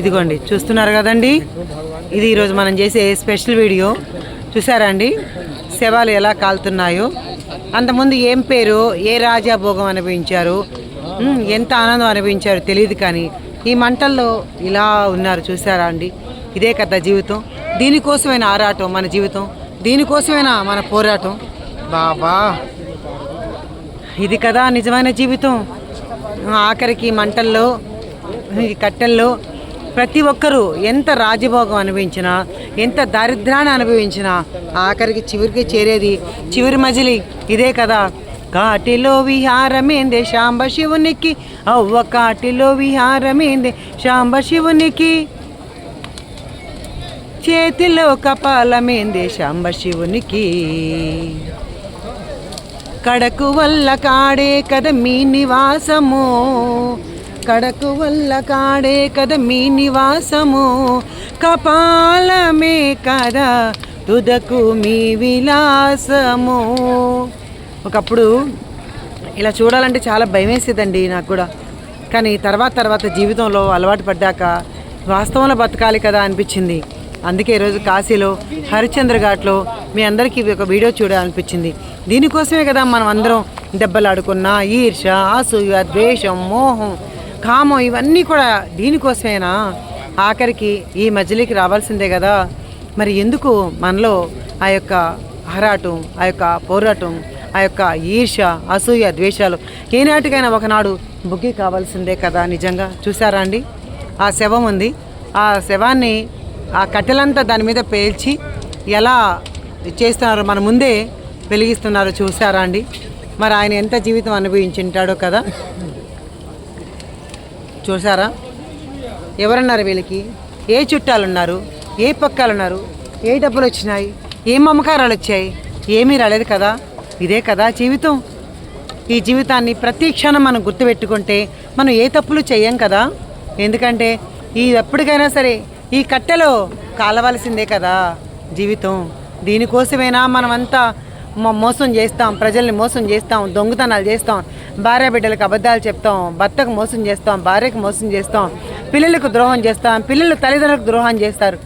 ఇదిగోండి చూస్తున్నారు కదండి? ఇది ఈరోజు మనం చేసే స్పెషల్ వీడియో. చూసారా అండి? శవాలు ఎలా కాలుతున్నాయో. అంతకుముందు ఏం పేరు ఏ రాజాభోగం అనుభవించారు? ఉమ్, ఎంత ఆనందం అనుభవించారో తెలియదు కానీ ఈ మంటల్లో ఇలా ఉన్నారు చూసారా అండి? ఇదే కదా జీవితం. దీనికోసమైన ఆరాటం మన జీవితం. దీనికోసమైనా మన పోరాటం. బాబా. ఇది కదా నిజమైన జీవితం. ఆఖరికి మంటల్లో ఈ కట్టెల్లో ప్రతి ఒక్కరూ ఎంత రాజభోగం అనుభవించినా ఎంత దారిద్ర్యాన్ని అనుభవించినా ఆఖరికి చివరికి చేరేది చివరి మజిలి ఇదే కదా. కాటిలో విహారమేంది శాంబ శివునికి అవ్వ కాటిలో విహారమేంది శాంబ శివునికి. చేతిలో కపాలమేంది శాంబ శివునికి. కడకు వల్ల కాడే కదా మీ నివాసము. కడకు వల్ల కాడే కద మీ నివాసము. కపాలమే కదా తుదకు మీ విలాసము. ఒకప్పుడు ఇలా చూడాలంటే చాలా భయం వేసేదండి నాకు కూడా. కానీ తర్వాత తర్వాత జీవితంలో అలవాటు పడ్డాక వాస్తవంలో బతకాలి కదా అనిపించింది. అందుకే ఈరోజు కాశీలో హరిశ్చంద్ర ఘాట్లో మీ అందరికీ ఒక వీడియో చూడాలనిపించింది. దీనికోసమే కదా మనం అందరం దెబ్బలాడుకున్న ఈర్ష అసూయ ద్వేషం మోహం కామం ఇవన్నీ కూడా దీనికోసమేనా? ఆఖరికి ఈ మజిలీకి రావాల్సిందే కదా. మరి ఎందుకు మనలో ఆ యొక్క ఆరాటం ఆ యొక్క పోరాటం ఆ యొక్క ఈర్ష అసూయ ద్వేషాలు ఏనాటికైనా ఒకనాడు బుగ్గి కావాల్సిందే కదా నిజంగా. చూసారా అండి? ఆ శవం ఉంది. ఆ శవాన్ని ఆ కట్టెలంతా దాని మీద పేల్చి ఎలా చేస్తున్నారో మన ముందే వెలిగిస్తున్నారో చూసారా అండి? మరి ఆయన ఎంత జీవితం అనుభవించి ఉంటాడో కదా. చూసారా ఎవరన్నారు వీళ్ళకి? ఏ చుట్టాలు ఉన్నారు ఏ పక్కాలు ఉన్నారు ఏ డబ్బులు వచ్చినాయి? ఏ మమకారాలు వచ్చాయి? ఏమీ రాలేదు కదా? ఇదే కదా జీవితం. ఈ జీవితాన్ని ప్రతి క్షణం మనం గుర్తుపెట్టుకుంటే మనం ఏ తప్పులు చేయం కదా? ఎందుకంటే ఈ ఎప్పటికైనా సరే ఈ కట్టెలో కాలవలసిందే కదా జీవితం. దీనికోసమైనా మనమంతా మోసం చేస్తాం ప్రజల్ని మోసం చేస్తాం దొంగతనాలు చేస్తాం భార్య బిడ్డలకు అబద్ధాలు చెప్తాం భర్తకు మోసం చేస్తాం భార్యకు మోసం చేస్తాం పిల్లలకు ద్రోహం చేస్తాం పిల్లలు తల్లిదండ్రులకు ద్రోహం చేస్తారు.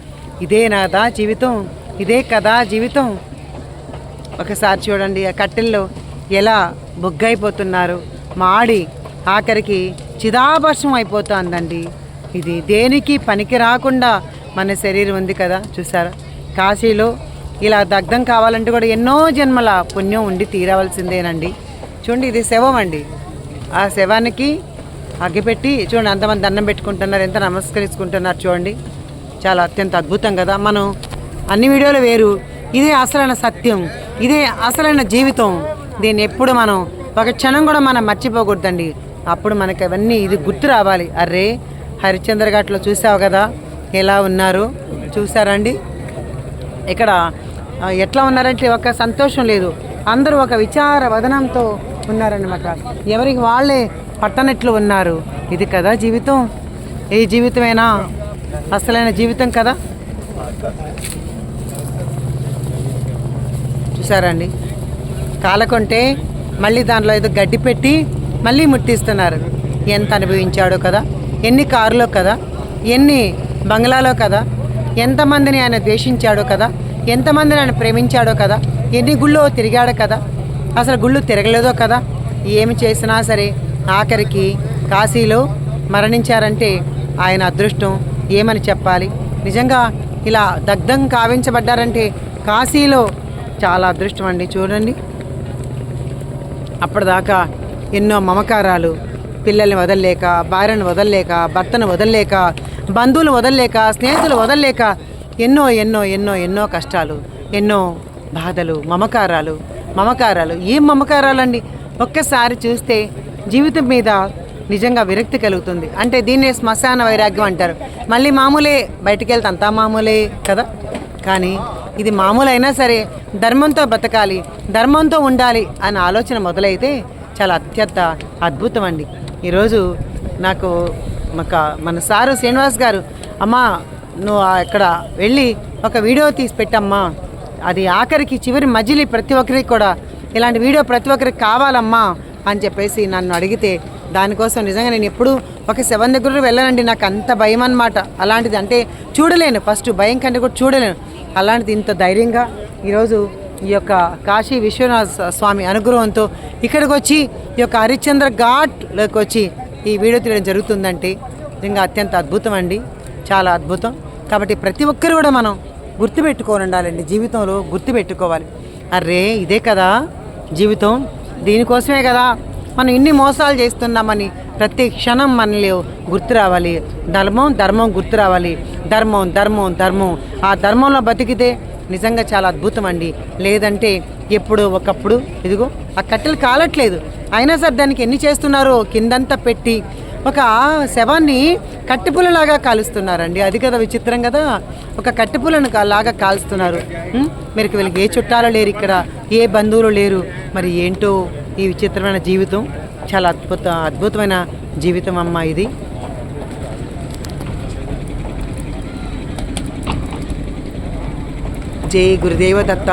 ఇదే నాదా జీవితం ఇదే కదా జీవితం. ఒకసారి చూడండి ఆ కట్టెల్లో ఎలా బొగ్గైపోతున్నారు. మాడి ఆఖరికి చిదాభర్షం అయిపోతుందండి. ఇది దేనికి పనికి రాకుండా మన శరీరం ఉంది కదా చూసారా? కాశీలో ఇలా దగ్ధం కావాలంటే కూడా ఎన్నో జన్మల పుణ్యం ఉండి తీరవలసిందేనండి. చూడండి ఇది శవం అండి. ఆ శవానికి అగ్గిపెట్టి చూడండి అంతమంది దండం పెట్టుకుంటున్నారు ఎంత నమస్కరించుకుంటున్నారు చూడండి. చాలా అత్యంత అద్భుతం కదా. మనం అన్ని వీడియోలు వేరు. ఇదే అసలైన సత్యం ఇదే అసలైన జీవితం. దీన్ని ఎప్పుడు మనం ఒక క్షణం కూడా మనం మర్చిపోకూడదండి. అప్పుడు మనకి అవన్నీ ఇది గుర్తు రావాలి. అర్రే హరిశ్చంద్ర ఘాట్లో చూసావు కదా ఎలా ఉన్నారు? చూసారండి ఇక్కడ ఎట్లా ఉన్నారంటే ఒక సంతోషం లేదు. అందరూ ఒక విచార వదనంతో ఉన్నారనమాట ఎవరికి వాళ్ళే పట్టనట్లు ఉన్నారు. ఇది కదా జీవితం. ఏ జీవితమేనా? అసలైన జీవితం కదా. చూసారండి? కాలకుంటే మళ్ళీ దాంట్లో ఏదో గడ్డి పెట్టి మళ్ళీ ముట్టిస్తున్నారు. ఎంత అనుభవించాడో కదా. ఎన్ని కారులో కదా. ఎన్ని బంగ్లాలో కదా. ఎంతమందిని ఆయన ద్వేషించాడో కదా. ఎంతమంది నన్ను ప్రేమించాడో కదా ఎన్ని గుళ్ళో తిరిగాడో కదా అసలు గుళ్ళు తిరగలేదో కదా ఏమి చేసినా సరే ఆఖరికి కాశీలో మరణించారంటే ఆయన అదృష్టం ఏమని చెప్పాలి? నిజంగా ఇలా దగ్ధం కావించబడ్డారంటే కాశీలో చాలా అదృష్టం అండి చూడండి. అప్పటిదాకా ఎన్నో మమకారాలు పిల్లల్ని వదలలేక భార్యను వదలలేక భర్తను వదలలేక బంధువులు వదలలేక స్నేహితులు వదలలేక ఎన్నో ఎన్నో ఎన్నో ఎన్నో కష్టాలు ఎన్నో బాధలు మమకారాలు మమకారాలు. ఏం మమకారాలండి? ఒక్కసారి చూస్తే జీవితం మీద నిజంగా విరక్తి కలుగుతుంది. అంటే దీన్నే శ్మశాన వైరాగ్యం అంటారు. మళ్ళీ మామూలే బయటికి వెళ్తే అంతా మామూలే కదా? కానీ ఇది మామూలు అయినా సరే ధర్మంతో బతకాలి ధర్మంతో ఉండాలి అనే ఆలోచన మొదలైతే చాలా అత్యంత అద్భుతం అండి ఈరోజు నాకు ఒక మన సారు శ్రీనివాస్ గారు అమ్మా నువ్వు అక్కడ వెళ్ళి ఒక వీడియో తీసి పెట్టమ్మా. అది ఆఖరికి చివరి మజిలి ప్రతి ఒక్కరికి కూడా ఇలాంటి వీడియో ప్రతి ఒక్కరికి కావాలమ్మా అని చెప్పేసి నన్ను అడిగితే దానికోసం నిజంగా నేను ఎప్పుడు ఒక సెవెన్ దగ్గర వెళ్ళనండి. నాకు అంత భయం అన్నమాట. అలాంటిది అంటే చూడలేను. ఫస్ట్ భయం కంటే కూడా చూడలేను. అలాంటిది ఇంత ధైర్యంగా ఈరోజు ఈ యొక్క కాశీ విశ్వనాథ స్వామి అనుగ్రహంతో ఇక్కడికి వచ్చి ఈ యొక్క హరిశ్చంద్ర ఘాట్లోకి వచ్చి ఈ వీడియో తీయడం జరుగుతుందంటే నిజంగా అత్యంత అద్భుతం అండి. చాలా అద్భుతం. కాబట్టి ప్రతి ఒక్కరు కూడా మనం గుర్తుపెట్టుకొని ఉండాలండి. జీవితంలో గుర్తుపెట్టుకోవాలి. అరే ఇదే కదా జీవితం. దీనికోసమే కదా మనం ఇన్ని మోసాలు చేస్తున్నామని ప్రతి క్షణం మనలో గుర్తు రావాలి. ధర్మం ధర్మం గుర్తు రావాలి. ధర్మం ధర్మం ధర్మం. ఆ ధర్మంలో బతికితే నిజంగా చాలా అద్భుతం అండి. లేదంటే ఎప్పుడు ఒకప్పుడు ఇదిగో ఆ కట్టెలు కాలట్లేదు. అయినా సరే దానికి ఎన్ని చేస్తున్నారో కిందంతా పెట్టి ఒక శవాన్ని కట్టెపుల్లలాగా కాలుస్తున్నారండి. అది కదా విచిత్రం కదా. ఒక కట్టెపుల్లను లాగా కాలుస్తున్నారు. మీరు వీళ్ళకి ఏ చుట్టాలు లేరు ఇక్కడ. ఏ బంధువులు లేరు. మరి ఏంటో ఈ విచిత్రమైన జీవితం. చాలా అద్భుత అద్భుతమైన జీవితం అమ్మ ఇది. జై గురుదేవ దత్త